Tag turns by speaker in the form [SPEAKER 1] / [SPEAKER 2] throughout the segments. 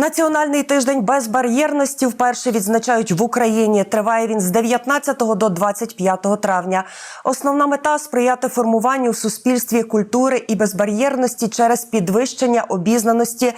[SPEAKER 1] Національний тиждень безбар'єрності вперше відзначають в Україні. Триває він з 19 до 25 травня. Основна мета сприяти формуванню в суспільстві культури і безбар'єрності через підвищення обізнаності,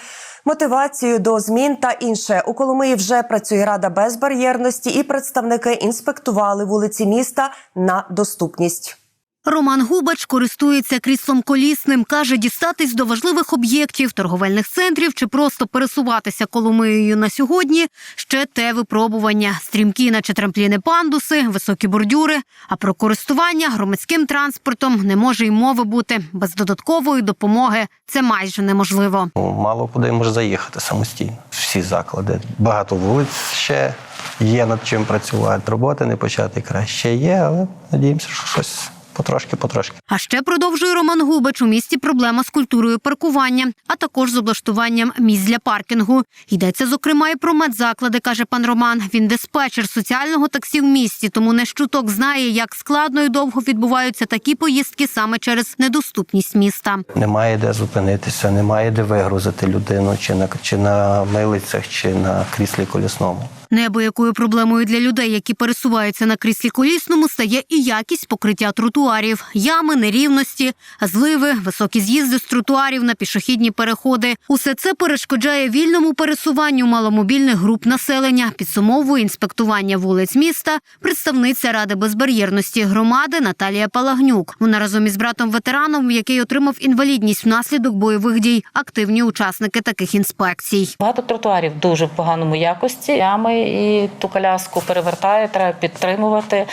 [SPEAKER 1] мотивацію до змін та інше. У Коломиї вже працює рада безбар'єрності, і представники інспектували вулиці міста на доступність.
[SPEAKER 2] Роман Губач користується кріслом колісним. Каже, дістатись до важливих об'єктів, торговельних центрів чи просто пересуватися Коломиєю на сьогодні ще те випробування. Стрімкі, наче трампліни пандуси, високі бордюри. А про користування громадським транспортом не може й мови бути. Без додаткової допомоги це майже неможливо.
[SPEAKER 3] Мало куди може заїхати самостійно. Всі заклади. Багато вулиць ще є над чим працювати. Роботи не почати краще є, але надіємося, що щось потрошки-потрошки.
[SPEAKER 2] А ще продовжує Роман Губач у місті проблема з культурою паркування, а також з облаштуванням місць для паркінгу. Йдеться зокрема і про медзаклади, каже пан Роман. Він диспетчер соціального таксі в місті, тому не щуток знає, як складно і довго відбуваються такі поїздки саме через недоступність міста.
[SPEAKER 3] Немає де зупинитися, немає де вигрузити людину, чи на чи на милицях, чи на кріслі колісному.
[SPEAKER 2] Неабиякою проблемою для людей, які пересуваються на кріслі колісному, стає і якість покриття тротуарів, ями, нерівності, зливи, високі з'їзди з тротуарів на пішохідні переходи. Усе це перешкоджає вільному пересуванню маломобільних груп населення. Підсумовує інспектування вулиць міста представниця ради безбар'єрності громади Наталія Палагнюк. Вона разом із братом ветераном, який отримав інвалідність внаслідок бойових дій, активні учасники таких інспекцій.
[SPEAKER 4] Багато тротуарів дуже в поганому якості. Ями і ту коляску перевертає, треба підтримувати.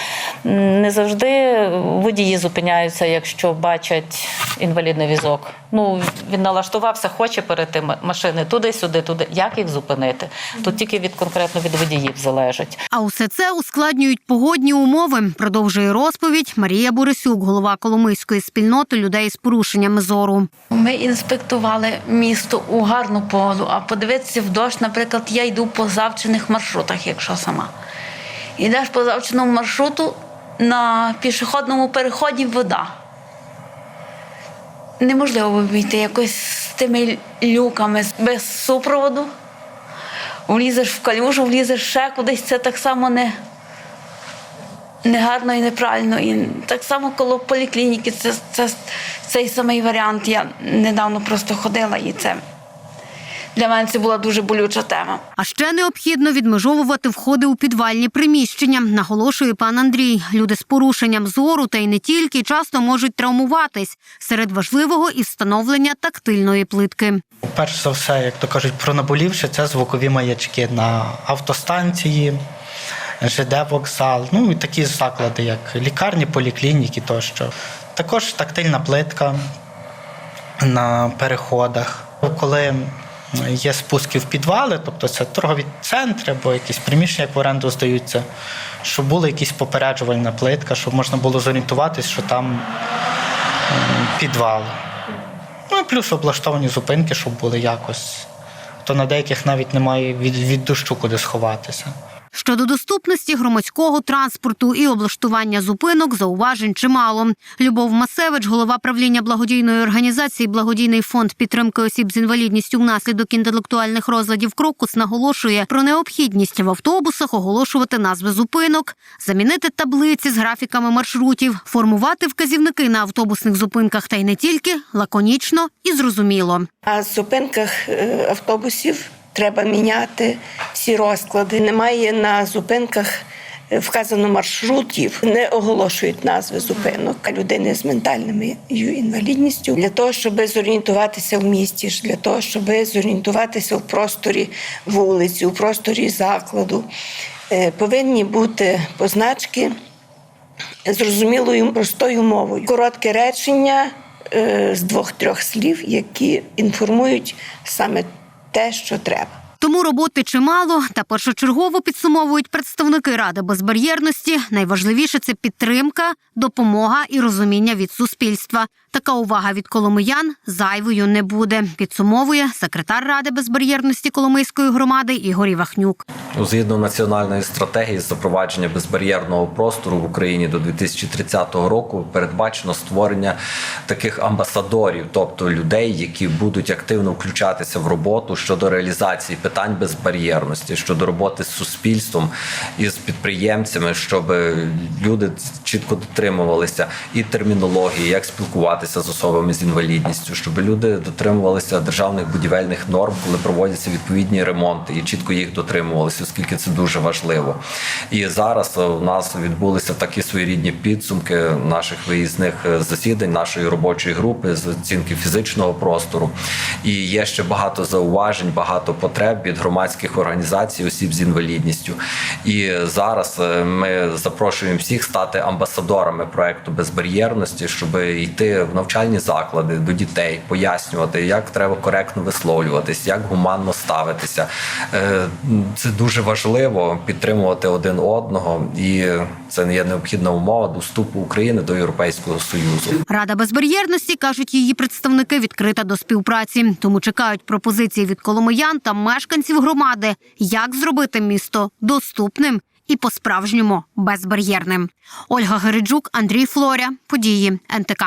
[SPEAKER 4] Не завжди водії зупиняються, якщо бачать інвалідний візок. Ну він налаштувався, хоче перейти машини туди-сюди, туди. Як їх зупинити? Тут тільки від конкретно від водіїв залежить.
[SPEAKER 2] А усе це ускладнюють погодні умови. Продовжує розповідь Марія Борисюк, голова Коломийської спільноти людей з порушеннями зору.
[SPEAKER 5] Ми інспектували місто у гарну погоду, а подивитися в дощ, наприклад, я йду по завчених маршрутах, якщо сама. Йдеш по завченому маршруту на пішохідному переході вода. Неможливо обійти якось з тими люками без супроводу. Влізеш в калюжу, влізеш ще кудись, це так само не, негарно і неправильно. І так само коло поліклініки, це, це цей самий варіант. Я недавно просто ходила і це для мене це була дуже болюча тема.
[SPEAKER 2] А ще необхідно відмежовувати входи у підвальні приміщення, наголошує пан Андрій. Люди з порушенням зору та й не тільки часто можуть травмуватись. Серед важливого і встановлення тактильної плитки.
[SPEAKER 6] Перш за все, як то кажуть, про наболівше це звукові маячки на автостанції, ЖД вокзал, ну і такі заклади, як лікарні, поліклініки тощо. Також тактильна плитка на переходах. Коли є спуски в підвали, тобто це торгові центри або якісь приміщення, як в оренду здаються, щоб була якась попереджувальна плитка, щоб можна було зорієнтуватись, що там підвал. Ну і плюс облаштовані зупинки, щоб були якось. То на деяких навіть немає від, від дощу куди сховатися.
[SPEAKER 2] Щодо доступності громадського транспорту і облаштування зупинок, зауважень чимало. Любов Масевич, голова правління благодійної організації Благодійний фонд підтримки осіб з інвалідністю внаслідок інтелектуальних розладів Крокус, наголошує про необхідність в автобусах оголошувати назви зупинок, замінити таблиці з графіками маршрутів, формувати вказівники на автобусних зупинках та й не тільки лаконічно і зрозуміло.
[SPEAKER 7] На зупинках е, автобусів треба міняти всі розклади. Немає на зупинках е, вказано маршрутів, не оголошують назви зупинок людини з ментальною інвалідністю для того, щоб зорієнтуватися в місті, для того, щоб зорієнтуватися в просторі вулиці, у просторі закладу. Е, Повинні бути позначки зрозумілою простою мовою. Коротке речення е, з двох-трьох слів, які інформують саме те, що треба.
[SPEAKER 2] Тому роботи чимало, та першочергово підсумовують представники ради безбар'єрності. Найважливіше це підтримка, допомога і розуміння від суспільства. Така увага від коломиян зайвою не буде. Підсумовує секретар ради безбар'єрності Коломийської громади Ігор Івахнюк.
[SPEAKER 8] Ну, Згідно національної стратегії запровадження безбар'єрного простору в Україні до 2030 року передбачено створення таких амбасадорів, тобто людей, які будуть активно включатися в роботу щодо реалізації питань питань безбар'єрності щодо роботи з суспільством і з підприємцями, щоб люди чітко дотримувалися і термінології, як спілкуватися з особами з інвалідністю, щоб люди дотримувалися державних будівельних норм, коли проводяться відповідні ремонти, і чітко їх дотримувалися, оскільки це дуже важливо. І зараз у нас відбулися такі своєрідні підсумки наших виїзних е, засідань, нашої робочої групи з оцінки фізичного простору. І є ще багато зауважень, багато потреб від громадських організацій осіб з інвалідністю. І зараз е, ми запрошуємо всіх стати амбасадорами проекту безбар'єрності, щоб йти в навчальні заклади до дітей, пояснювати, як треба коректно висловлюватись, як гуманно ставитися. Е, Це дуже важливо підтримувати один одного, і це є необхідна умова до вступу України до Європейського союзу.
[SPEAKER 2] Рада безбар'єрності кажуть, її представники відкрита до співпраці, тому чекають пропозиції від коломиян та мешканців громади, як зробити місто доступним і по-справжньому безбар'єрним. Ольга Гериджук, Андрій Флоря, події НТК.